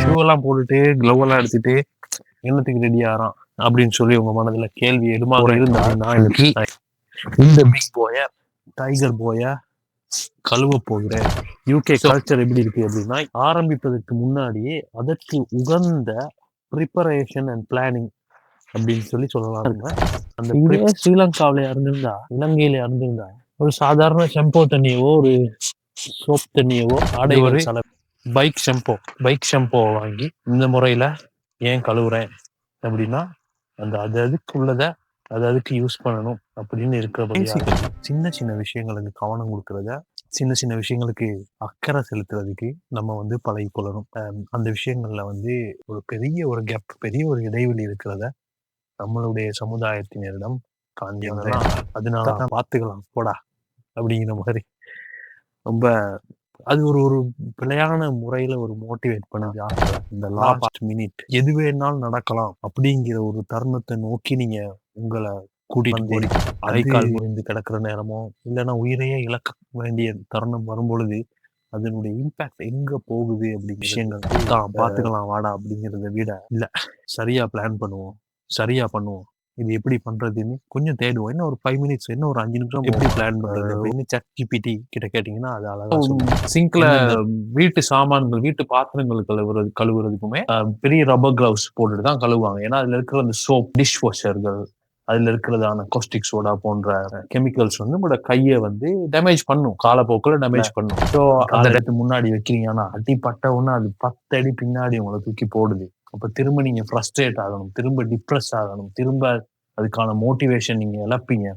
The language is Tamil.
ஷூ எல்லாம் போட்டுட்டு க்ளவ் எல்லாம் எடுத்துட்டு என்னத்துக்கு ரெடி ஆறான்? அப்படின்னு சொல்லி உங்க மனதுல கேள்வி எதுமா இருந்தா நான் இன்னைக்கு இந்த பிக் போய டைகர் போய கழுவ போகிறேன் யூகே கல்ச்சர் எப்படி இருக்கு அப்படின்னா ஆரம்பிப்பதற்கு முன்னாடியே அதற்கு உகந்த ப்ரிப்பரேஷன் அண்ட் பிளானிங் அப்படின்னு சொல்லி சொல்லலாம். அந்த ஸ்ரீலங்காவில இருந்திருந்தா இலங்கையில இருந்திருந்தா ஒரு சாதாரண செம்போ தண்ணியவோ ஒரு சோப் தண்ணியவோ ஆடை ஒரு ஒரு பைக் ஷெம்போ பைக் ஷெம்போவை வாங்கி இந்த முறையில ஏன் கழுவுறேன் அப்படின்னா அந்த அது அதுக்கு உள்ளத அது அதுக்கு யூஸ் பண்ணணும் அப்படின்னு இருக்கிற சின்ன சின்ன விஷயங்களுக்கு கவனம் கொடுக்கறத சின்ன சின்ன விஷயங்களுக்கு அக்கறை செலுத்துறதுக்கு நம்ம வந்து பழகி கொள்ளணும். அந்த விஷயங்கள்ல வந்து ஒரு பெரிய ஒரு கேப் பெரிய ஒரு இடைவெளி இருக்கிறத நம்மளுடைய சமுதாயத்தினரிடம் காண்கிறதா அதனால தான் பார்த்துக்கலாம் போடா அப்படிங்கிற மாதிரி ரொம்ப அது ஒரு ஒரு பிழையான முறையில ஒரு மோட்டிவேட் பண்ணுது. இந்த லாஸ்ட் மினிட் எது வேணாலும் நடக்கலாம் அப்படிங்கிற ஒரு தருணத்தை நோக்கி நீங்க உங்களை கூட்டிட்டு போய் கை கால் முறிந்து கிடக்கிற நேரமோ இல்லைன்னா உயிரையே இழக்க வேண்டிய தருணம் வரும்பொழுது அதனுடைய இம்பாக்ட் எங்க போகுது அப்படிங்கிற விஷயங்கள். தான் பார்த்துக்கலாம் வாடா அப்படிங்கிறத விட இல்ல சரியா பிளான் பண்ணுவோம் சரியா பண்ணுவோம். இது எப்படி பண்றதுன்னு கொஞ்சம் தேடுவோம். என்ன ஒரு ஃபைவ் மினிட்ஸ் என்ன ஒரு அஞ்சு நிமிஷம் எப்படி பிளான் பண்றது? அப்படின்னு சட் ஜிபிடி கிட்ட கேட்டீங்கன்னா அது அழகா சிங்க்ல வீட்டு சாமான்கள் வீட்டு பாத்திரங்கள் கழுவுறது கழுவுறதுக்குமே பெரிய ரப்பர் கிளவுஸ் போட்டுட்டு தான் கழுவுவாங்க. ஏன்னா அதுல இருக்கிற அந்த சோப் டிஷ் வாஷர்கள் அதுல இருக்கிறதான காஸ்டிக் சோடா போன்ற கெமிக்கல்ஸ் வந்து உங்களோட கையை வந்து டேமேஜ் பண்ணும். காலப்போக்கில் டேமேஜ் பண்ணும். ஸோ அந்த இடத்துக்கு முன்னாடி வைக்கிறீங்கன்னா அடிப்பட்ட உடனே அது பத்து அடி பின்னாடி உங்களை தூக்கி போடுது. அப்ப திரும்ப நீங்க ஃப்ரஸ்ட்ரேட் ஆகணும். திரும்ப டிப்ரெஸ் ஆகணும். திரும்ப அதுக்கான மோட்டிவேஷன் நீங்க இழப்பீங்க.